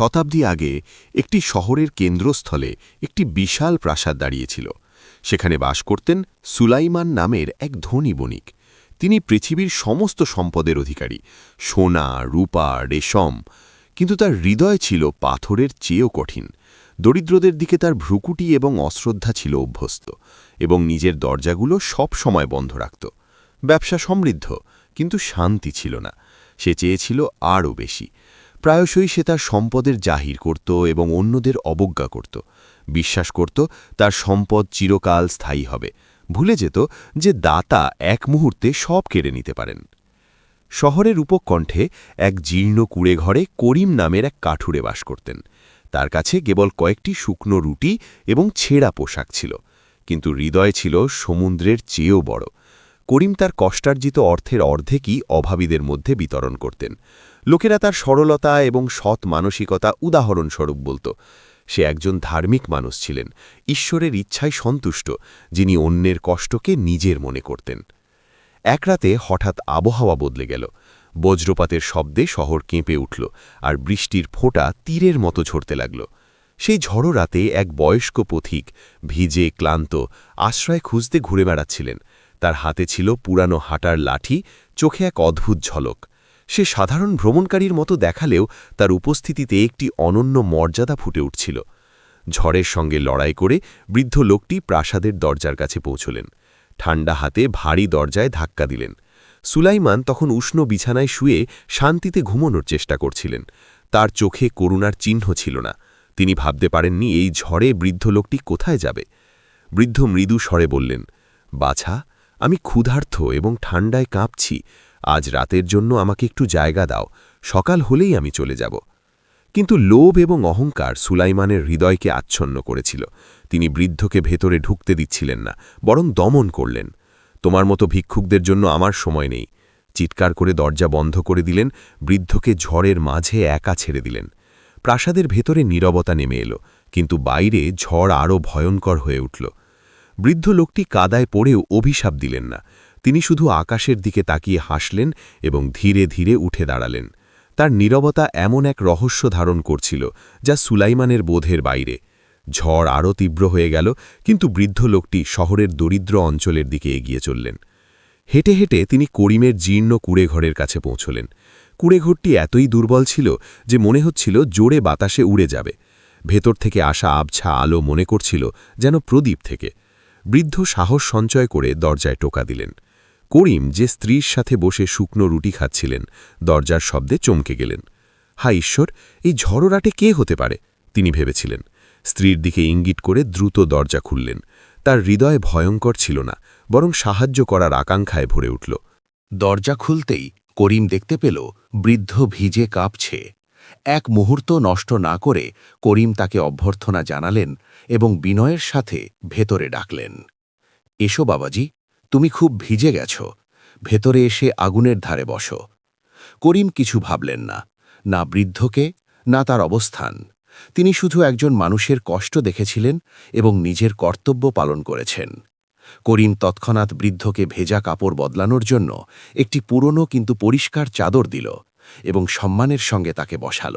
শতাব্দী আগে একটি শহরের কেন্দ্রস্থলে একটি বিশাল প্রাসাদ দাঁড়িয়েছিল। সেখানে বাস করতেন সুলাইমান নামের এক ধনী বণিক। তিনি পৃথিবীর সমস্ত সম্পদের অধিকারী, সোনা, রূপা, রেশম। কিন্তু তার হৃদয় ছিল পাথরের চেয়েও কঠিন। দরিদ্রদের দিকে তার ভ্রুকুটি এবং অশ্রদ্ধা ছিল অভ্যস্ত এবং নিজের দরজাগুলো সব সময় বন্ধ রাখত। ব্যবসা সমৃদ্ধ, কিন্তু শান্তি ছিল না। সে চেয়েছিল আরও বেশি। প্রায়শই সে তার সম্পদের জাহির করত এবং অন্যদের অবজ্ঞা করত। বিশ্বাস করত তার সম্পদ চিরকাল স্থায়ী হবে। ভুলে যেত যে দাতা এক মুহূর্তে সব কেড়ে নিতে পারেন। শহরের উপকণ্ঠে এক জীর্ণ কুড়ে ঘরে করিম নামের এক কাঠুরে বাস করতেন। তার কাছে কেবল কয়েকটি শুকনো রুটি এবং ছেঁড়া পোশাক ছিল। কিন্তু হৃদয় ছিল সমুদ্রের চেয়েও বড়। করিম তার কষ্টার্জিত অর্থের অর্ধেকই অভাবীদের মধ্যে বিতরণ করতেন। লোকেরা তার সরলতা এবং সৎ মানসিকতা উদাহরণস্বরূপ বলত। সে একজন ধার্মিক মানুষ ছিলেন, ঈশ্বরের ইচ্ছায় সন্তুষ্ট, যিনি অন্যের কষ্টকে নিজের মনে করতেন। এক রাতে হঠাৎ আবহাওয়া বদলে গেল। বজ্রপাতের শব্দে শহর কেঁপে উঠল আর বৃষ্টির ফোঁটা তীরের মতো ঝরতে লাগল। সেই ঝড়ো রাতে এক বয়স্ক পথিক ভিজে ক্লান্ত আশ্রয় খুঁজতে ঘুরে বেড়াচ্ছিলেন। তার হাতে ছিল পুরানো হাঁটার লাঠি, চোখে এক অদ্ভুত ঝলক। সে সাধারণ ভ্রমণকারীর মতো দেখালেও তার উপস্থিতিতে একটি অনন্য মর্যাদা ফুটে উঠছিল। ঝড়ের সঙ্গে লড়াই করে বৃদ্ধ লোকটি প্রাসাদের দরজার কাছে পৌঁছলেন। ঠান্ডা হাতে ভারী দরজায় ধাক্কা দিলেন। সুলাইমান তখন উষ্ণ বিছানায় শুয়ে শান্তিতে ঘুমোনোর চেষ্টা করছিলেন। তার চোখে করুণার চিহ্ন ছিল না। তিনি ভাবতে পারেননি এই ঝড়ে বৃদ্ধ লোকটি কোথায় যাবে। বৃদ্ধ মৃদু স্বরে বললেন, বাছা আমি ক্ষুধার্থ এবং ঠান্ডায় কাঁপছি। আজ রাতের জন্য আমাকে একটু জায়গা দাও। সকাল হলেই আমি চলে যাব। কিন্তু লোভ এবং অহংকার সুলাইমানের হৃদয়কে আচ্ছন্ন করেছিল। তিনি বৃদ্ধকে ভেতরে ঢুকতে দিচ্ছিলেন না, বরং দমন করলেন। তোমার মতো ভিক্ষুকদের জন্য আমার সময় নেই। চিৎকার করে দরজা বন্ধ করে দিলেন, বৃদ্ধকে ঝড়ের মাঝে একা ছেড়ে দিলেন। প্রাসাদের ভেতরে নীরবতা নেমে এলো, কিন্তু বাইরে ঝড় আরও ভয়ঙ্কর হয়ে উঠল। বৃদ্ধ লোকটি কাদায় পড়েও অভিশাপ দিলেন না। তিনি শুধু আকাশের দিকে তাকিয়ে হাসলেন এবং ধীরে ধীরে উঠে দাঁড়ালেন। তার নীরবতা এমন এক রহস্য ধারণ করছিল যা সুলাইমানের বোধের বাইরে। ঝড় আরও তীব্র হয়ে গেল, কিন্তু বৃদ্ধ লোকটি শহরের দরিদ্র অঞ্চলের দিকে এগিয়ে চললেন। হেঁটে হেঁটে তিনি করিমের জীর্ণ কুড়েঘরের কাছে পৌঁছলেন। কুড়েঘরটি এতই দুর্বল ছিল যে মনে হচ্ছিল জোরে বাতাসে উড়ে যাবে। ভেতর থেকে আসা আবছা আলো মনে করছিল যেন প্রদীপ থেকে। বৃদ্ধ সাহস সঞ্চয় করে দরজায় টোকা দিলেন। করিম যে স্ত্রীর সাথে বসে শুকনো রুটি খাচ্ছিলেন, দরজার শব্দে চমকে গেলেন। হা ঈশ্বর, এই ঝড়রাটে কে হতে পারে? তিনি ভেবেছিলেন। স্ত্রীর দিকে ইঙ্গিত করে দ্রুত দরজা খুললেন। তার হৃদয় ভয়ঙ্কর ছিল না, বরং সাহায্য করার আকাঙ্ক্ষায় ভরে উঠল। দরজা খুলতেই করিম দেখতে পেল, বৃদ্ধ ভিজে কাঁপছে। এক মুহূর্ত নষ্ট না করে করিম তাকে অভ্যর্থনা জানালেন এবং বিনয়ের সাথে ভেতরে ডাকলেন, এসো বাবাজি, তুমি খুব ভিজে গেছ, ভেতরে এসে আগুনের ধারে বসো। করিম কিছু ভাবলেন না না বৃদ্ধকে, না তার অবস্থান। তিনি শুধু একজন মানুষের কষ্ট দেখেছিলেন এবং নিজের কর্তব্য পালন করেছেন। করিম তৎক্ষণাৎ বৃদ্ধকে ভেজা কাপড় বদলানোর জন্য একটি পুরনো কিন্তু পরিষ্কার চাদর দিল এবং সম্মানের সঙ্গে তাকে বসাল।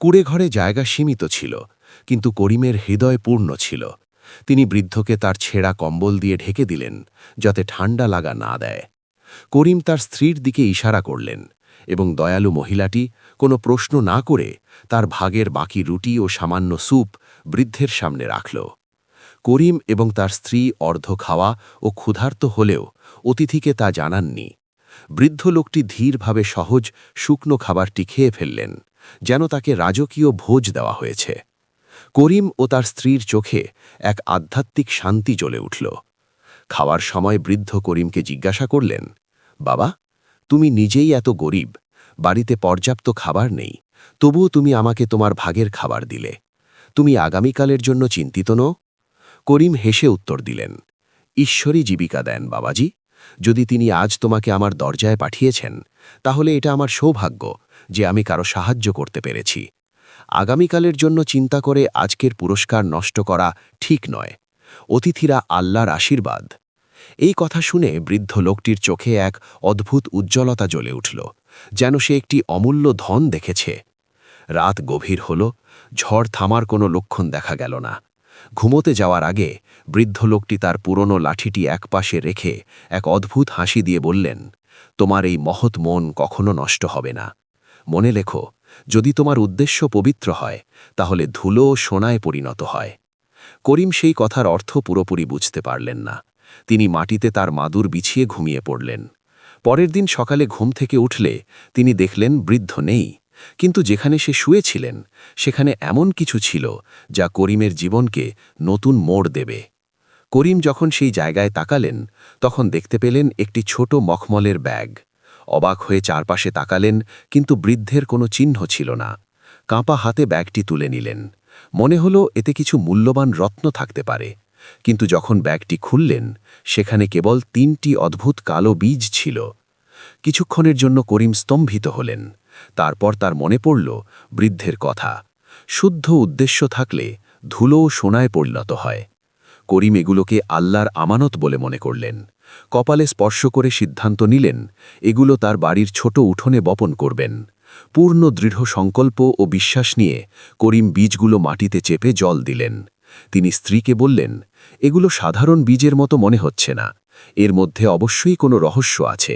কুড়ে ঘরে জায়গা সীমিত ছিল, কিন্তু করিমের হৃদয় পূর্ণ ছিল। তিনি বৃদ্ধকে তার ছেঁড়া কম্বল দিয়ে ঢেকে দিলেন, যাতে ঠান্ডা লাগা না দেয়। করিম তার স্ত্রীর দিকে ইশারা করলেন এবং দয়ালু মহিলাটি কোনো প্রশ্ন না করে তার ভাগের বাকি রুটি ও সামান্য স্যুপ বৃদ্ধের সামনে রাখল। করিম এবং তার স্ত্রী অর্ধ খাওয়া ও ক্ষুধার্ত হলেও অতিথিকে তা জানাননি। বৃদ্ধ লোকটি ধীরভাবে সহজ শুকনো খাবারটি খেয়ে ফেললেন, যেন তাকে রাজকীয় ভোজ দেওয়া হয়েছে। করিম ও তার স্ত্রীর চোখে এক আধ্যাত্মিক শান্তি জ্বলে উঠল। খাওয়ার সময় বৃদ্ধ করিমকে জিজ্ঞাসা করলেন, বাবা, তুমি নিজেই এত গরিব, বাড়িতে পর্যাপ্ত খাবার নেই, তবুও তুমি আমাকে তোমার ভাগের খাবার দিলে। তুমি আগামীকালের জন্য চিন্তিত নো করিম হেসে উত্তর দিলেন, ঈশ্বরই জীবিকা দেন, বাবাজি। যদি তিনি আজ তোমাকে আমার দরজায় পাঠিয়েছেন, তাহলে এটা আমার সৌভাগ্য যে আমি কারও সাহায্য করতে পেরেছি। আগামীকালের জন্য চিন্তা করে আজকের পুরস্কার নষ্ট করা ঠিক নয়। অতিথিরা আল্লাহর আশীর্বাদ। এই কথা শুনে বৃদ্ধ লোকটির চোখে এক অদ্ভুত উজ্জ্বলতা জ্বলে উঠল, যেন সে একটি অমূল্য ধন দেখেছে। রাত গভীর হল, ঝড় থামার কোনো লক্ষণ দেখা গেল না। ঘুমোতে যাওয়ার আগে বৃদ্ধ লোকটি তার পুরনো লাঠিটি একপাশে রেখে এক অদ্ভুত হাসি দিয়ে বললেন, তোমার এই মহৎ মন কখনো নষ্ট হবে না। মনে লেখো, যদি তোমার উদ্দেশ্য পবিত্র হয়, তাহলে ধুলো সোনায় পরিণত হয় করিম সেই কথার অর্থ পুরোপুরি বুঝতে পারলেন না। তিনি মাটিতে তার মাদুর বিছিয়ে ঘুমিয়ে পড়লেন। পরের দিন সকালে ঘুম থেকে উঠলে তিনি দেখলেন বৃদ্ধ নেই। কিন্তু যেখানে সে শুয়েছিলেন, সেখানে এমন কিছু ছিল যা করিমের জীবনকে নতুন মোড় দেবে। করিম যখন সেই জায়গায় তাকালেন, তখন দেখতে পেলেন একটি ছোট মখমলের ব্যাগ। অবাক হয়ে চারপাশে তাকালেন, কিন্তু বৃদ্ধের কোনো চিহ্ন ছিল না। কাঁপা হাতে ব্যাগটি তুলে নিলেন। মনে হলো এতে কিছু মূল্যবান রত্ন থাকতে পারে। কিন্তু যখন ব্যাগটি খুললেন, সেখানে কেবল তিনটি অদ্ভুত কালো বীজ ছিল। কিছুক্ষণের জন্য করিম স্তম্ভিত হলেন। তারপর তার মনে পড়ল বৃদ্ধের কথা। শুদ্ধ উদ্দেশ্য থাকলে ধুলো সোনায় পরিণত হয়। করিম এগুলোকে আল্লাহর আমানত বলে মনে করলেন। কপালে স্পর্শ করে সিদ্ধান্ত নিলেন, এগুলো তার বাড়ির ছোট উঠোনে বপন করবেন। পূর্ণ দৃঢ় সংকল্প ও বিশ্বাস নিয়ে করিম বীজগুলো মাটিতে চেপে জল দিলেন। তিনি স্ত্রীকে বললেন, এগুলো সাধারণ বীজের মতো মনে হচ্ছে না। এর মধ্যে অবশ্যই কোনো রহস্য আছে।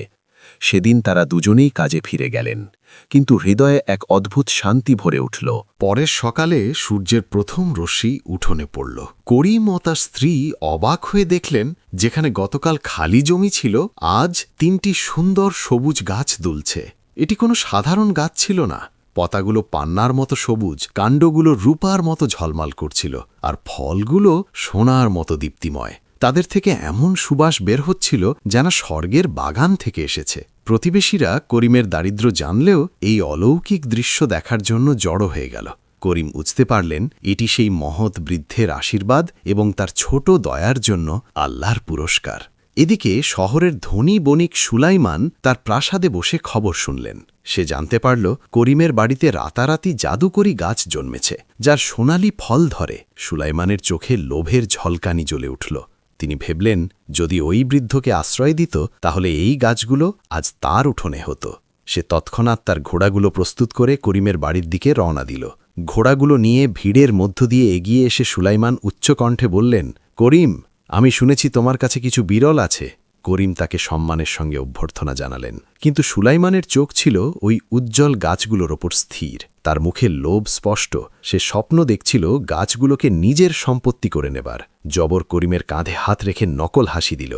সেদিন তারা দুজনেই কাজে ফিরে গেলেন। কিন্তু হৃদয়ে এক অদ্ভুত শান্তি ভরে উঠল। পরের সকালে সূর্যের প্রথম রশ্মি উঠোনে পড়ল। করিম ও তার স্ত্রী অবাক হয়ে দেখলেন, যেখানে গতকাল খালি জমি ছিল, আজ তিনটি সুন্দর সবুজ গাছ দুলছে। এটি কোনো সাধারণ গাছ ছিল না। পতাগুলো পান্নার মতো সবুজ, কাণ্ডগুলো রূপার মতো ঝলমাল করছিল, আর ফলগুলো সোনার মতো দীপ্তিময়। তাদের থেকে এমন সুবাস বের হচ্ছিল যেন স্বর্গের বাগান থেকে এসেছে। প্রতিবেশীরা করিমের দারিদ্র্য জানলেও এই অলৌকিক দৃশ্য দেখার জন্য জড়ো হয়ে গেল। করিম বুঝতে পারলেন, এটি সেই মহৎ বৃদ্ধের আশীর্বাদ এবং তার ছোট দয়ার জন্য আল্লাহর পুরস্কার। এদিকে শহরের ধনী বণিক সুলাইমান তার প্রাসাদে বসে খবর শুনলেন। সে জানতে পারল, করিমের বাড়িতে রাতারাতি জাদুকরি গাছ জন্মেছে, যার সোনালি ফল ধরে। সুলাইমানের চোখে লোভের ঝলকানি জ্বলে উঠল। তিনি ভেবলেন, যদি ওই বৃদ্ধকে আশ্রয় দিত, তাহলে এই গাছগুলো আজ তার উঠোনে হতো। সে তৎক্ষণাৎ তার ঘোড়াগুলো প্রস্তুত করে করিমের বাড়ির দিকে রওনা দিল। ঘোড়াগুলো নিয়ে ভিড়ের মধ্য দিয়ে এগিয়ে এসে সুলাইমান উচ্চকণ্ঠে বললেন, করিম, আমি শুনেছি তোমার কাছে কিছু বিরল আছে। করিম তাকে সম্মানের সঙ্গে অভ্যর্থনা জানালেন। কিন্তু সুলাইমানের চোখ ছিল ওই উজ্জ্বল গাছগুলোর ওপর স্থির। তার মুখে লোভ স্পষ্ট। সে স্বপ্ন দেখছিল গাছগুলোকে নিজের সম্পত্তি করে নেবার। জবর করিমের কাঁধে হাত রেখে নকল হাসি দিল।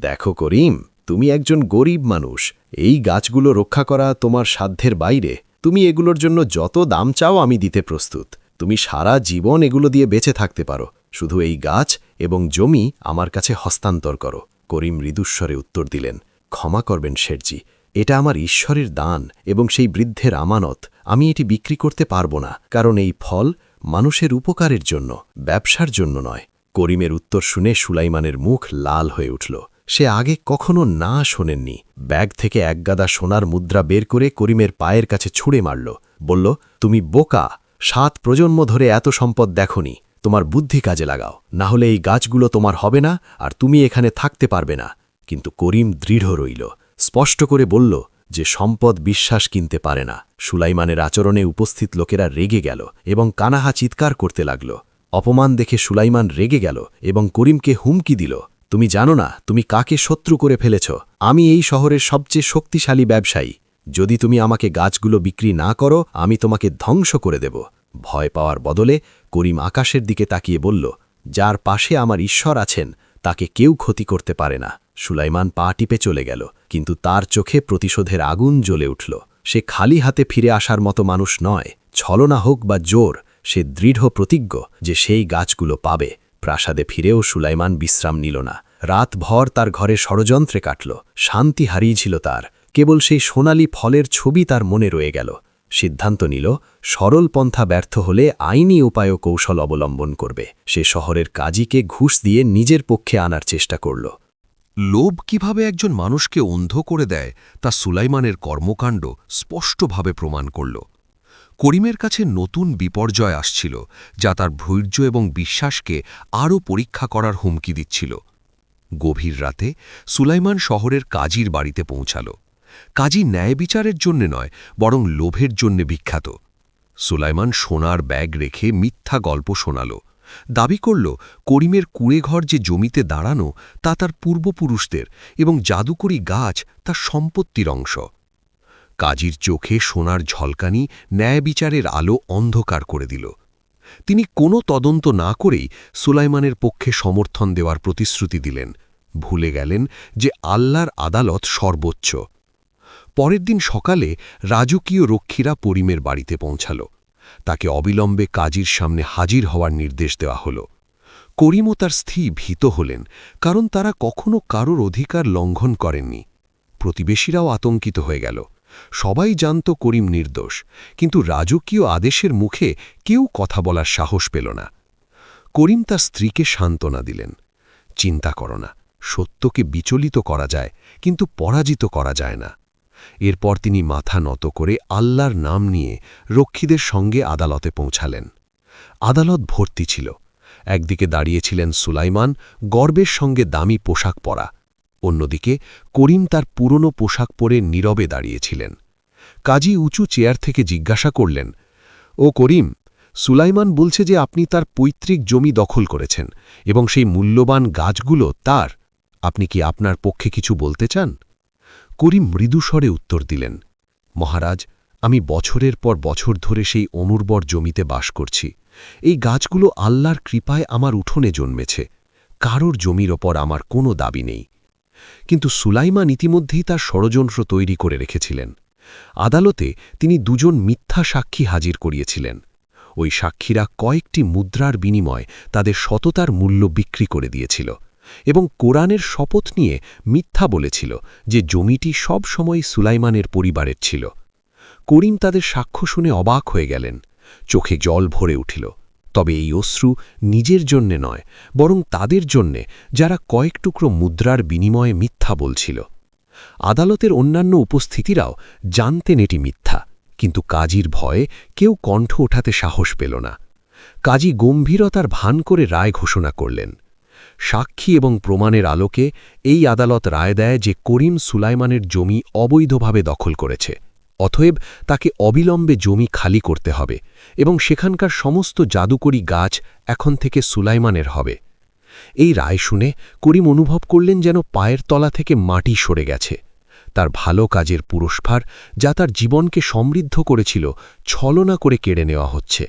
দেখো করিম, তুমি একজন গরিব মানুষ। এই গাছগুলো রক্ষা করা তোমার সাধ্যের বাইরে। তুমি এগুলোর জন্য যত দাম চাও আমি দিতে প্রস্তুত। তুমি সারা জীবন এগুলো দিয়ে বেঁচে থাকতে পারো। শুধু এই গাছ এবং জমি আমার কাছে হস্তান্তর করো। করিম মৃদুস্বরে উত্তর দিলেন, ক্ষমা করবেন শেরজি এটা আমার ঈশ্বরের দান এবং সেই বৃদ্ধের আমানত। আমি এটি বিক্রি করতে পারব না, কারণ এই ফল মানুষের উপকারের জন্য, ব্যবসার জন্য নয়। করিমের উত্তর শুনে সুলাইমানের মুখ লাল হয়ে উঠল। সে আগে কখনো না শোনেননি। ব্যাগ থেকে একগাদা সোনার মুদ্রা বের করে করিমের পায়ের কাছে ছুঁড়ে মারল। বলল, তুমি বোকা! সাত প্রজন্ম ধরে এত সম্পদ দেখনি। তোমার বুদ্ধি কাজে লাগাও। না হলে এই গাছগুলো তোমার হবে না আর তুমি এখানে থাকতে পারবে না। কিন্তু করিম দৃঢ় রইল। স্পষ্ট করে বলল যে সম্পদ বিশ্বাস কিনতে পারে না। সুলাইমানের আচরণে উপস্থিত লোকেরা রেগে গেল এবং কানাহা চিৎকার করতে লাগল। অপমান দেখে সুলাইমান রেগে গেল এবং করিমকে হুমকি দিল, তুমি জানো না, তুমি কাকে শত্রু করে ফেলেছ? আমি এই শহরের সবচেয়ে শক্তিশালী ব্যবসায়ী। যদি তুমি আমাকে গাছগুলো বিক্রি না করো, আমি তোমাকে ধ্বংস করে দেব। ভয় পাওয়ার বদলে করিম আকাশের দিকে তাকিয়ে বলল, যার পাশে আমার ঈশ্বর আছেন, তাকে কেউ ক্ষতি করতে পারে না। সুলাইমান পা টিপে চলে গেল, কিন্তু তার চোখে প্রতিশোধের আগুন জ্বলে উঠল। সে খালি হাতে ফিরে আসার মতো মানুষ নয়, ছলনা হোক বা জোর, সে দৃঢ় প্রতিজ্ঞ যে সেই গাছগুলো পাবে। প্রাসাদে ফিরেও সুলাইমান বিশ্রাম নিল না। রাতভর তার ঘরে ষড়যন্ত্রে কাটল, শান্তি হারিয়েছিল তার। কেবল সেই সোনালি ফলের ছবি তার মনে রয়ে গেল। সিদ্ধান্ত নিল, সরল পন্থা ব্যর্থ হলে আইনি উপায় কৌশল অবলম্বন করবে। সে শহরের কাজীকে ঘুষ দিয়ে নিজের পক্ষে আনার চেষ্টা করল। লোভ কীভাবে একজন মানুষকে অন্ধ করে দেয় তা সুলাইমানের কর্মকাণ্ড স্পষ্টভাবে প্রমাণ করল। করিমের কাছে নতুন বিপর্যয় আসছিল, যা তার ধৈর্য এবং বিশ্বাসকে আরও পরীক্ষা করার হুমকি দিচ্ছিল। গভীর রাতে সুলাইমান শহরের কাজীর বাড়িতে পৌঁছাল। কাজী ন্যায় বিচারের জন্যে নয়, বরং লোভের জন্যে বিখ্যাত। সুলাইমান সোনার ব্যাগ রেখে মিথ্যা গল্প শোনাল। দাবি করল, করিমের কুড়েঘর যে জমিতে দাঁড়ানো, তা তার পূর্বপুরুষদের এবং জাদুকরি গাছ তার সম্পত্তির অংশ। কাজীর চোখে সোনার ঝলকানি ন্যায় বিচারের আলো অন্ধকার করে দিল। তিনি কোনো তদন্ত না করেই সুলাইমানের পক্ষে সমর্থন দেওয়ার প্রতিশ্রুতি দিলেন। ভুলে গেলেন যে আল্লাহর আদালত সর্বোচ্চ। পরের দিন সকালে রাজকীয় রক্ষীরা পরিমের বাড়িতে পৌঁছাল। তাকে অবিলম্বে কাজীর সামনে হাজির হওয়ার নির্দেশ দেওয়া হল। করিম ও তার স্ত্রী ভীত হলেন, কারণ তারা কখনো কারোর অধিকার লঙ্ঘন করেননি। প্রতিবেশীরাও আতঙ্কিত হয়ে গেল। সবাই জানত করিম নির্দোষ, কিন্তু রাজকীয় আদেশের মুখে কেউ কথা বলার সাহস পেল না। করিম তার স্ত্রীকে সান্ত্বনা দিলেন, চিন্তা করো না, সত্যকে বিচলিত করা যায়, কিন্তু পরাজিত করা যায় না। এরপর তিনি মাথা নত করে আল্লাহর নাম নিয়ে রক্ষীদের সঙ্গে আদালতে পৌঁছালেন। আদালত ভর্তি ছিল। একদিকে দাঁড়িয়েছিলেন সুলাইমান গর্বের সঙ্গে দামি পোশাক পরা, অন্যদিকে করিম তার পুরনো পোশাক পরে নীরবে দাঁড়িয়েছিলেন। কাজী উঁচু চেয়ার থেকে জিজ্ঞাসা করলেন, ও করিম, সুলাইমান বলছে যে আপনি তার পৈতৃক জমি দখল করেছেন এবং সেই মূল্যবান গাছগুলো তার। আপনি কি আপনার পক্ষে কিছু বলতে চান? করিম মৃদুস্বরে উত্তর দিলেন, মহারাজ, আমি বছরের পর বছর ধরে সেই অনুর্বর জমিতে বাস করছি। এই গাছগুলো আল্লাহর কৃপায় আমার উঠোনে জন্মেছে। কারোর জমির ওপর আমার কোনো দাবি নেই। কিন্তু সুলাইমান ইতিমধ্যেই তার ষড়যন্ত্র তৈরি করে রেখেছিলেন। আদালতে তিনি দুজন মিথ্যা সাক্ষী হাজির করিয়েছিলেন। ওই সাক্ষীরা কয়েকটি মুদ্রার বিনিময় তাদের সততার মূল্য বিক্রি করে দিয়েছিল। এবং কোরআনের শপথ নিয়ে মিথ্যা বলেছিল যে জমিটি সব সময় সুলাইমানের পরিবারের ছিল। করিম তাদের সাক্ষ্য শুনে অবাক হয়ে গেলেন। চোখে জল ভরে উঠিল। তবে এই অশ্রু নিজের জন্যে নয়, বরং তাদের জন্যে যারা কয়েক টুকরো মুদ্রার বিনিময়ে মিথ্যা বলছিল। আদালতের অন্যান্য উপস্থিতিরাও জানতেন এটি মিথ্যা, কিন্তু কাজীর ভয়ে কেউ কণ্ঠ ওঠাতে সাহস পেল না। কাজী গম্ভীরতার ভান করে রায় ঘোষণা করলেন। সাক্ষী এবং প্রমাণের আলোকে এই আদালত রায় দেয় যে করিম সুলাইমানের জমি অবৈধভাবে দখল করেছে, অতএব তাকে অবিলম্বে জমি খালি করতে হবে এবং সেখানকার সমস্ত জাদুকরি গাছ এখন থেকে সুলাইমানের হবে। এই রায় শুনে করিম অনুভব করলেন যেন পায়ের তলা থেকে মাটি সরে গেছে। তার ভালো কাজের পুরস্কার যা তার জীবনকে সমৃদ্ধ করেছিল ছলনা করে কেড়ে নেওয়া হচ্ছে।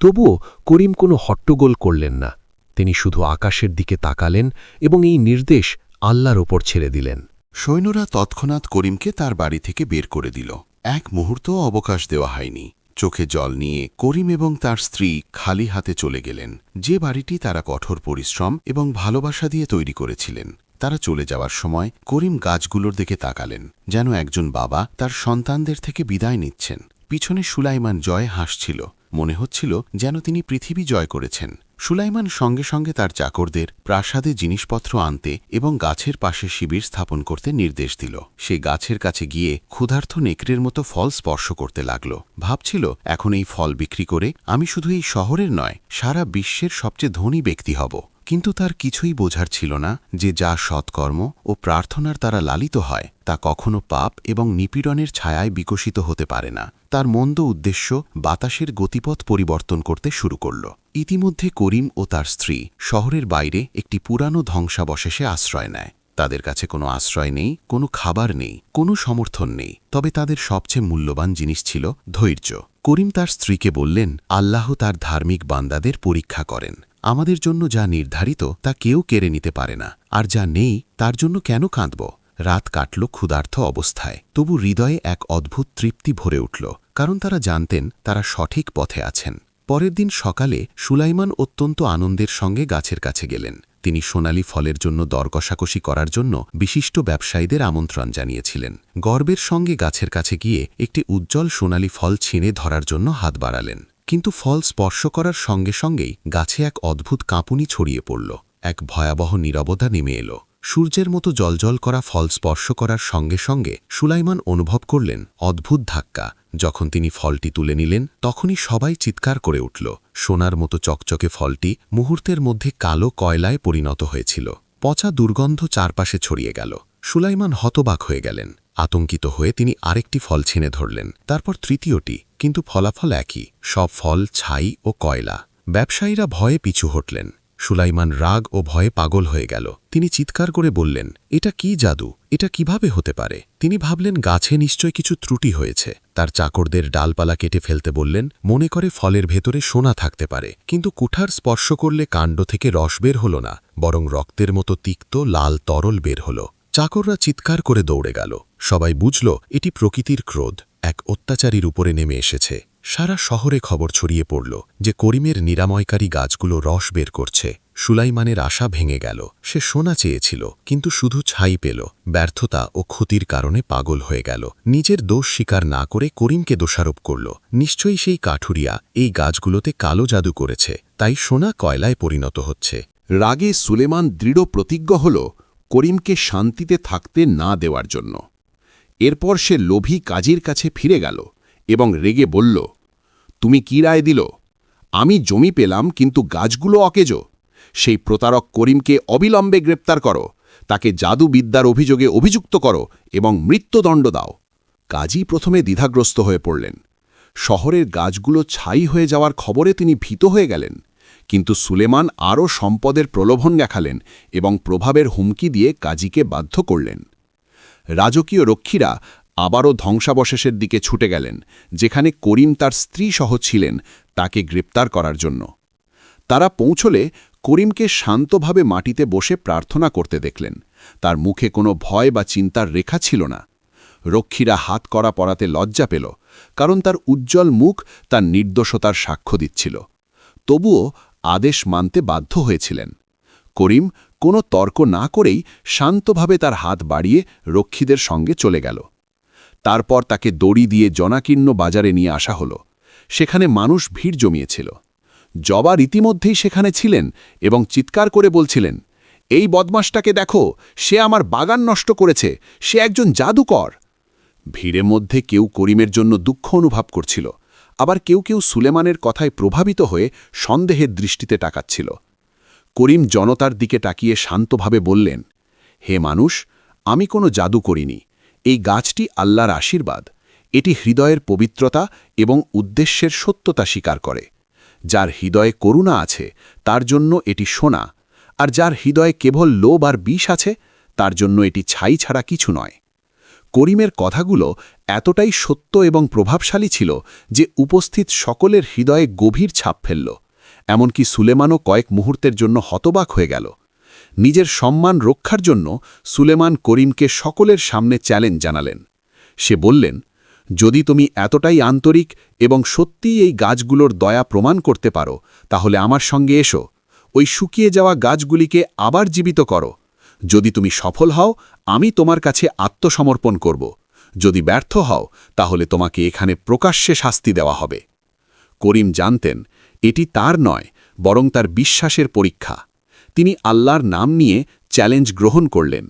তবুও করিম কোনো হট্টগোল করলেন না। তিনি শুধু আকাশের দিকে তাকালেন এবং এই নির্দেশ আল্লাহর ওপর ছেড়ে দিলেন। সৈন্যরা তৎক্ষণাৎ করিমকে তার বাড়ি থেকে বের করে দিল। এক মুহূর্ত অবকাশ দেওয়া হয়নি। চোখে জল নিয়ে করিম এবং তার স্ত্রী খালি হাতে চলে গেলেন। যে বাড়িটি তারা কঠোর পরিশ্রম এবং ভালোবাসা দিয়ে তৈরি করেছিলেন। তারা চলে যাওয়ার সময় করিম গাছগুলোর দিকে তাকালেন, যেন একজন বাবা তার সন্তানদের থেকে বিদায় নিচ্ছেন। পিছনে সুলাইমান জয় হাসছিল। মনে হচ্ছিল যেন তিনি পৃথিবী জয় করেছেন। সুলাইমান সঙ্গে সঙ্গে তার চাকরদের প্রাসাদে জিনিসপত্র আনতে এবং গাছের পাশে শিবির স্থাপন করতে নির্দেশ দিল। সে গাছের কাছে গিয়ে ক্ষুধার্থ নেকড়ের মতো ফল স্পর্শ করতে লাগল। ভাবছিল, এখন এই ফল বিক্রি করে আমি শুধু এই শহরের নয়, সারা বিশ্বের সবচেয়ে ধনী ব্যক্তি হব। কিন্তু তার কিছুই বোঝার ছিল না যে যা সৎকর্ম ও প্রার্থনার দ্বারা লালিত হয়, তা কখনো পাপ এবং নিপীড়নের ছায়ায় বিকশিত হতে পারে না। তার মন্দ উদ্দেশ্য বাতাসের গতিপথ পরিবর্তন করতে শুরু করল। ইতিমধ্যে করিম ও তার স্ত্রী শহরের বাইরে একটি পুরানো ধ্বংসাবশেষে আশ্রয় নেয়। তাদের কাছে কোনো আশ্রয় নেই, কোনো খাবার নেই, কোনো সমর্থন নেই। তবে তাদের সবচেয়ে মূল্যবান জিনিস ছিল ধৈর্য। করিম তার স্ত্রীকে বললেন, আল্লাহ তার ধার্মিক বান্দাদের পরীক্ষা করেন। আমাদের জন্য যা নির্ধারিত, তা কেউ কেড়ে নিতে পারে না। আর যা নেই, তার জন্য কেন কাঁদব? রাত কাটল ক্ষুধার্থ অবস্থায়। তবু হৃদয়ে এক অদ্ভুত তৃপ্তি ভরে উঠল, কারণ তারা জানতেন, তারা সঠিক পথে আছেন। পরের দিন সকালে সুলাইমান অত্যন্ত আনন্দের সঙ্গে গাছের কাছে গেলেন। তিনি সোনালি ফলের জন্য দরকষাকষি করার জন্য বিশিষ্ট ব্যবসায়ীদের আমন্ত্রণ জানিয়েছিলেন। গর্বের সঙ্গে গাছের কাছে গিয়ে একটি উজ্জ্বল সোনালি ফল ছিঁড়ে ধরার জন্য হাত বাড়ালেন। কিন্তু ফল স্পর্শ করার সঙ্গে সঙ্গেই গাছে এক অদ্ভুত কাঁপুনি ছড়িয়ে পড়ল। এক ভয়াবহ নীরবতা নেমে এলো। সূর্যের মতো জলজল করা ফল স্পর্শ করার সঙ্গে সঙ্গে সুলাইমান অনুভব করলেন অদ্ভুত ধাক্কা। যখন তিনি ফলটি তুলে নিলেন, তখনই সবাই চিৎকার করে উঠল। সোনার মতো চকচকে ফলটি মুহূর্তের মধ্যে কালো কয়লায় পরিণত হয়েছিল। পচা দুর্গন্ধ চারপাশে ছড়িয়ে গেল। সুলাইমান হতবাক হয়ে গেলেন। আতঙ্কিত হয়ে তিনি আরেকটি ফল ছিনে ধরলেন। তারপর তৃতীয়টি, কিন্তু ফলাফল একই, সব ফল ছাই ও কয়লা। ব্যবসায়ীরা ভয়ে পিছু হটলেন। সুলাইমান রাগ ও ভয়ে পাগল হয়ে গেল। তিনি চিৎকার করে বললেন, এটা কি জাদু? এটা কীভাবে হতে পারে? তিনি ভাবলেন, গাছে নিশ্চয় কিছু ত্রুটি হয়েছে। তার চাকরদের ডালপালা কেটে ফেলতে বললেন, মনে করে ফলের ভেতরে সোনা থাকতে পারে, কিন্তু কুঠার স্পর্শ করলে কাণ্ড থেকে রস বের হল না, বরং রক্তের মতো তিক্ত, লাল তরল বের হল। চাকররা চিৎকার করে দৌড়ে গেল। সবাই বুঝল, এটি প্রকৃতির ক্রোধ। এক অত্যাচারীর উপরে নেমে এসেছে। সারা শহরে খবর ছড়িয়ে পড়ল যে করিমের নিরাময়কারী গাছগুলো রস বের করছে। সুলাইমানের আশা ভেঙে গেল। সে সোনা চেয়েছিল, কিন্তু শুধু ছাই পেল। ব্যর্থতা ও ক্ষতির কারণে পাগল হয়ে গেল। নিজের দোষ স্বীকার না করে করিমকে দোষারোপ করল। নিশ্চয়ই সেই কাঠুরিয়া এই গাছগুলোতে কালো জাদু করেছে, তাই সোনা কয়লায় পরিণত হচ্ছে। রাগে সুলেমান দৃঢ় প্রতিজ্ঞ হল করিমকে শান্তিতে থাকতে না দেওয়ার জন্য। এরপর সে লোভী কাজীর কাছে ফিরে গেল এবং রেগে বলল, তুমি কি রায় দিল? আমি জমি পেলাম, কিন্তু গাছগুলো অকেজ। সেই প্রতারক করিমকে অবিলম্বে গ্রেপ্তার করো। তাকে জাদুবিদ্যার অভিযোগে অভিযুক্ত করো এবং মৃত্যুদণ্ড দাও কাজী প্রথমে দ্বিধাগ্রস্ত হয়ে পড়লেন। শহরের গাছগুলো ছাই হয়ে যাওয়ার খবরে তিনি ভীত হয়ে গেলেন। কিন্তু সুলেমান আরও সম্পদের প্রলোভন দেখালেন এবং প্রভাবের হুমকি দিয়ে কাজীকে বাধ্য করলেন। রাজকীয় রক্ষীরা আবারও ধ্বংসাবশেষের দিকে ছুটে গেলেন, যেখানে করিম তার স্ত্রী সহ ছিলেন তাকে গ্রেপ্তার করার জন্য। তারা পৌঁছলে করিমকে শান্তভাবে মাটিতে বসে প্রার্থনা করতে দেখলেন। তার মুখে কোনো ভয় বা চিন্তার রেখা ছিল না। রক্ষীরা হাত করা পরাতে লজ্জা পেল, কারণ তার উজ্জ্বল মুখ তার নির্দোষতার সাক্ষ্য দিচ্ছিল। তবুও আদেশ মানতে বাধ্য হয়েছিলেন। করিম কোনো তর্ক না করেই শান্তভাবে তার হাত বাড়িয়ে রক্ষীদের সঙ্গে চলে গেল। তারপর তাকে দড়ি দিয়ে জনাকীর্ণ বাজারে নিয়ে আসা হল। সেখানে মানুষ ভিড় জমিয়েছিল। জবা রীতিমধ্যেই সেখানে ছিলেন এবং চিৎকার করে বলছিলেন, এই বদমাসটাকে দেখো, সে আমার বাগান নষ্ট করেছে, সে একজন জাদুকর। ভিড়ের মধ্যে কেউ করিমের জন্য দুঃখ অনুভব করছিল। আবার কেউ কেউ সুলেমানের কথায় প্রভাবিত হয়ে সন্দেহের দৃষ্টিতে টাকাচ্ছিল করিম জনতার দিকে তাকিয়ে শান্তভাবে বললেন, হে মানুষ, আমি কোনো জাদু করিনি। এই গাছটি আল্লাহর আশীর্বাদ। এটি হৃদয়ের পবিত্রতা এবং উদ্দেশ্যের সত্যতা স্বীকার করে। যার হৃদয়ে করুণা আছে, তার জন্য এটি সোনা। আর যার হৃদয়ে কেবল লোভ আর বিষ আছে, তার জন্য এটি ছাই ছাড়া কিছু নয়। করিমের কথাগুলো এতটাই সত্য এবং প্রভাবশালী ছিল যে উপস্থিত সকলের হৃদয়ে গভীর ছাপ ফেলল, এমনকি সুলেমানও কয়েক মুহূর্তের জন্য হতবাক হয়ে গেল। নিজের সম্মান রক্ষার জন্য সুলেমান করিমকে সকলের সামনে চ্যালেঞ্জ জানালেন। সে বললেন, যদি তুমি এতটাই আন্তরিক এবং সত্যিই এই গাছগুলোর দয়া প্রমাণ করতে পারো, তাহলে আমার সঙ্গে এসো। ওই শুকিয়ে যাওয়া গাছগুলিকে আবার জীবিত করো। যদি তুমি সফল হও, আমি তোমার কাছে আত্মসমর্পণ করব। যদি ব্যর্থ হও, তাহলে তোমাকে এখানে প্রকাশ্যে শাস্তি দেওয়া হবে। করিম জানতেন, এটি তার নয়, বরং তার বিশ্বাসের পরীক্ষা। তিনি আল্লাহর নাম নিয়ে চ্যালেঞ্জ গ্রহণ করলেন।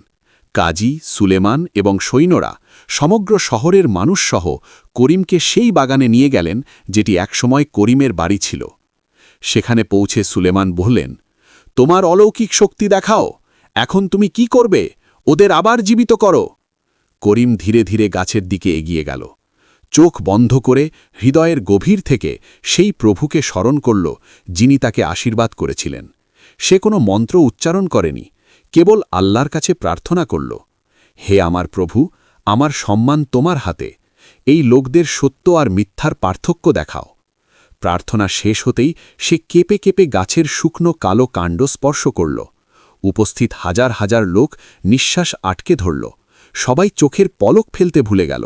কাজী, সুলেমান এবং সৈন্যরা, সমগ্র শহরের মানুষসহ করিমকে সেই বাগানে নিয়ে গেলেন, যেটি একসময় করিমের বাড়ি ছিল। সেখানে পৌঁছে সুলেমান বললেন, তোমার অলৌকিক শক্তি দেখাও। এখন তুমি কি করবে? ওদের আবার জীবিত করো। করিম ধীরে ধীরে গাছের দিকে এগিয়ে গেল। চোখ বন্ধ করে হৃদয়ের গভীর থেকে সেই প্রভুকে স্মরণ করল যিনি তাকে আশীর্বাদ করেছিলেন। সে কোনো মন্ত্র উচ্চারণ করেনি, কেবল আল্লাহর কাছে প্রার্থনা করল, হে আমার প্রভু, আমার সম্মান তোমার হাতে, এই লোকদের সত্য আর মিথ্যার পার্থক্য দেখাও। প্রার্থনা শেষ হতেই সে কেঁপে কেঁপে গাছের শুকনো কালো কাণ্ড স্পর্শ করল। উপস্থিত হাজার হাজার লোক নিঃশ্বাস আটকে ধরল। সবাই চোখের পলক ফেলতে ভুলে গেল।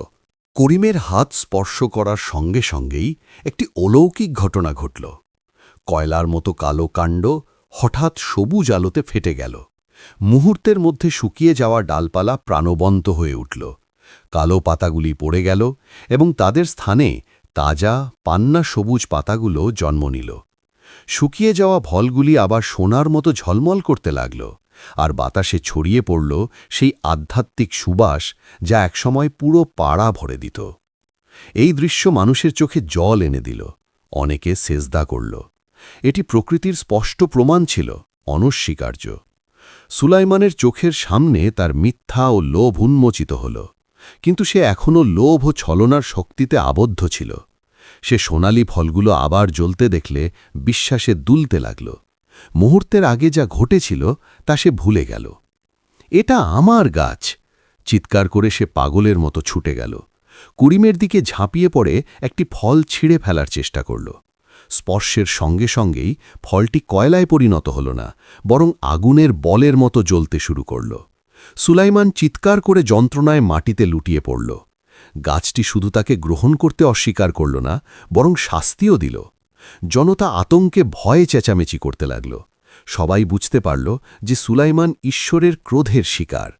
করিমের হাত স্পর্শ করার সঙ্গে সঙ্গেই একটি অলৌকিক ঘটনা ঘটল। কয়লার মতো কালো কাণ্ড হঠাৎ সবুজ আলোতে ফেটে গেল। মুহূর্তের মধ্যে শুকিয়ে যাওয়া ডালপালা প্রাণবন্ত হয়ে উঠল। কালো পাতাগুলি পড়ে গেল এবং তাদের স্থানে তাজা, পান্না সবুজ পাতাগুলো জন্ম নিল। শুকিয়ে যাওয়া ফলগুলি আবার সোনার মতো ঝলমল করতে লাগল। আর বাতাসে ছড়িয়ে পড়ল সেই আধ্যাত্মিক সুবাস যা একসময় পুরো পাড়া ভরে দিত। এই দৃশ্য মানুষের চোখে জল এনে দিল, অনেকে সেজদা করল। এটি প্রকৃতির স্পষ্ট প্রমাণ ছিল, অনস্বীকার্য। সুলাইমানের চোখের সামনে তার মিথ্যা ও লোভ উন্মোচিত হল, কিন্তু সে এখনও লোভ ও ছলনার শক্তিতে আবদ্ধ ছিল। সে সোনালি ফলগুলো আবার জ্বলতে দেখলে বিশ্বাসে দুলতে লাগল। মুহূর্তের আগে যা ঘটেছিল, তা সে ভুলে গেল। এটা আমার গাছ। চিৎকার করে সে পাগলের মতো ছুটে গেল। কুড়িমের দিকে ঝাঁপিয়ে পড়ে একটি ফল ছিঁড়ে ফেলার চেষ্টা করল। স্পর্শের সঙ্গে সঙ্গেই ফলটি কয়লায় পরিণত হল না, বরং আগুনের বলের মতো জ্বলতে শুরু করল। সুলাইমান চিৎকার করে যন্ত্রণায় মাটিতে লুটিয়ে পড়ল। গাছটি শুধু তাকে গ্রহণ করতে অস্বীকার করল না, বরং শাস্তিও দিল। জনতা আতঙ্কে ভয়ে চেঁচামেচি করতে লাগল। সবাই বুঝতে পারল যে সুলাইমান ঈশ্বরের ক্রোধের শিকার।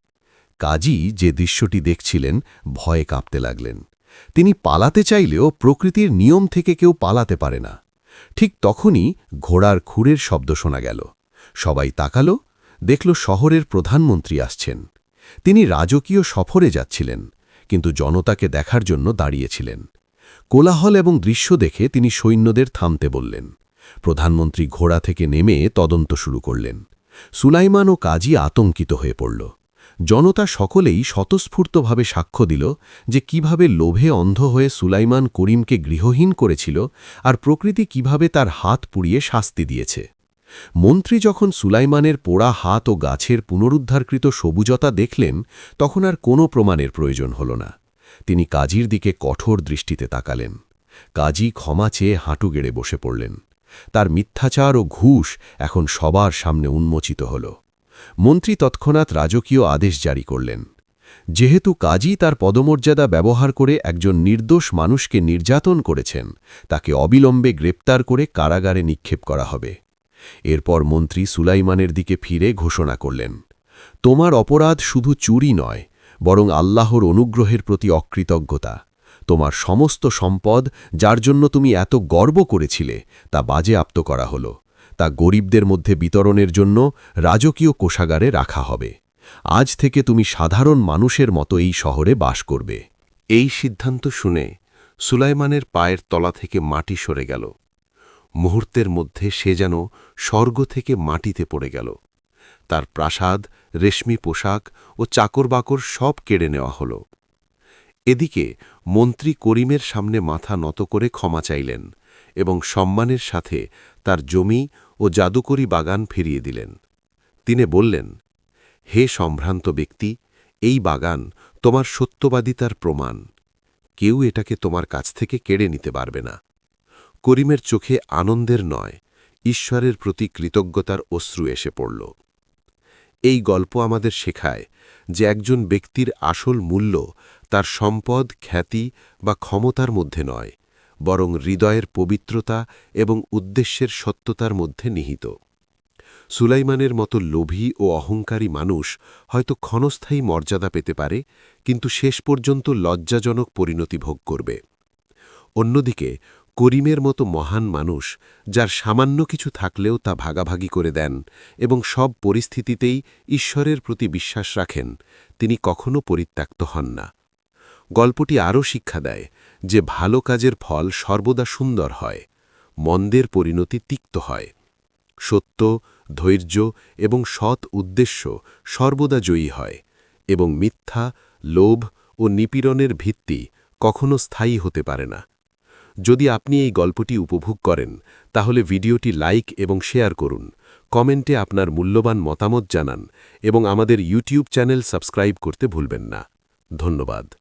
কাজী যে দৃশ্যটি দেখছিলেন, ভয়ে কাঁপতে লাগলেন। তিনি পালাতে চাইলেও প্রকৃতির নিয়ম থেকে কেউ পালাতে পারে না। ঠিক তখনই ঘোড়ার খুরের শব্দ শোনা গেল। সবাই তাকাল, দেখল শহরের প্রধানমন্ত্রী আসছেন। তিনি রাজকীয় সফরে যাচ্ছিলেন, কিন্তু জনতাকে দেখার জন্য দাঁড়িয়েছিলেন। কোলাহল এবং দৃশ্য দেখে তিনি সৈন্যদের থামতে বললেন। প্রধানমন্ত্রী ঘোড়া থেকে নেমে তদন্ত শুরু করলেন। সুলাইমান ও কাজী আতঙ্কিত হয়ে পড়ল। জনতা সকলেই স্বতঃস্ফূর্তভাবে সাক্ষ্য দিল যে কীভাবে লোভে অন্ধ হয়ে সুলাইমান করিমকে গৃহহীন করেছিল আর প্রকৃতি কীভাবে তার হাত পুড়িয়ে শাস্তি দিয়েছে। মন্ত্রী যখন সুলাইমানের পোড়া হাত ও গাছের পুনরুদ্ধারকৃত সবুজতা দেখলেন, তখন আর কোনো প্রমাণের প্রয়োজন হল না। তিনি কাজীর দিকে কঠোর দৃষ্টিতে তাকালেন। কাজী ক্ষমা চেয়ে হাঁটু গেড়ে বসে পড়লেন। তার মিথ্যাচার ও ঘুষ এখন সবার সামনে উন্মোচিত হল। মন্ত্রী তৎক্ষণাৎ রাজকীয় আদেশ জারি করলেন। যেহেতু কাজী তার পদমর্যাদা ব্যবহার করে একজন নির্দোষ মানুষকে নির্যাতন করেছেন, তাকে অবিলম্বে গ্রেপ্তার করে কারাগারে নিক্ষেপ করা হবে। এরপর মন্ত্রী সুলাইমানের দিকে ফিরে ঘোষণা করলেন, তোমার অপরাধ শুধু চুরি নয় বরং আল্লাহর অনুগ্রহের প্রতি অকৃতজ্ঞতা। তোমার সমস্ত সম্পদ, যার জন্য তুমি এত গর্ব করেছিলে, তা বাজেয়াপ্ত করা হল। তা গরিবদের মধ্যে বিতরণের জন্য রাজকীয় কোষাগারে রাখা হবে। আজ থেকে তুমি সাধারণ মানুষের মতো এই শহরে বাস করবে। এই সিদ্ধান্ত শুনে সুলাইমানের পায়ের তলা থেকে মাটি সরে গেল। মুহূর্তের মধ্যে সে যেন স্বর্গ থেকে মাটিতে পড়ে গেল। তার প্রাসাদ রেশমি পোশাক ও চাকরবাকর সব কেড়ে নেওয়া হল। এদিকে মন্ত্রী করিমের সামনে মাথা নত করে ক্ষমা চাইলেন এবং সম্মানের সাথে তার জমি ও জাদুকরি বাগান ফিরিয়ে দিলেন। তিনি বললেন, হে সম্ভ্রান্ত ব্যক্তি, এই বাগান তোমার সত্যবাদিতার প্রমাণ। কেউ এটাকে তোমার কাছ থেকে কেড়ে নিতে পারবে না। করিমের চোখে আনন্দের নয়, ঈশ্বরের প্রতি কৃতজ্ঞতার অশ্রু এসে পড়ল। এই গল্প আমাদের শেখায় যে একজন ব্যক্তির আসল মূল্য তার সম্পদ, খ্যাতি বা ক্ষমতার মধ্যে নয়, বরং হৃদয়ের পবিত্রতা এবং উদ্দেশ্যের সত্যতার মধ্যে নিহিত। সুলাইমানের মতো লোভী ও অহংকারী মানুষ হয়তো ক্ষণস্থায়ী মর্যাদা পেতে পারে, কিন্তু শেষ পর্যন্ত লজ্জাজনক পরিণতি ভোগ করবে। অন্যদিকে করিমের মতো মহান মানুষ, যার সামান্য কিছু থাকলেও তা ভাগাভাগি করে দেন এবং সব পরিস্থিতিতেই ঈশ্বরের প্রতি বিশ্বাস রাখেন, তিনি কখনো পরিত্যক্ত হন না। গল্পটি আরও শিক্ষা দেয় যে ভালো কাজের ফল সর্বদা সুন্দর হয়, মন্দের পরিণতি তিক্ত হয়। সত্য, ধৈর্য এবং সৎ উদ্দেশ্য সর্বদা জয়ী হয় এবং মিথ্যা, লোভ ও নিপীড়নের ভিত্তি কখনো স্থায়ী হতে পারে না। যদি আপনি এই গল্পটি উপভোগ করেন, তাহলে ভিডিওটি লাইক এবং শেয়ার করুন, কমেন্টে আপনার মূল্যবান মতামত জানান এবং আমাদের ইউটিউব চ্যানেল সাবস্ক্রাইব করতে ভুলবেন না। ধন্যবাদ।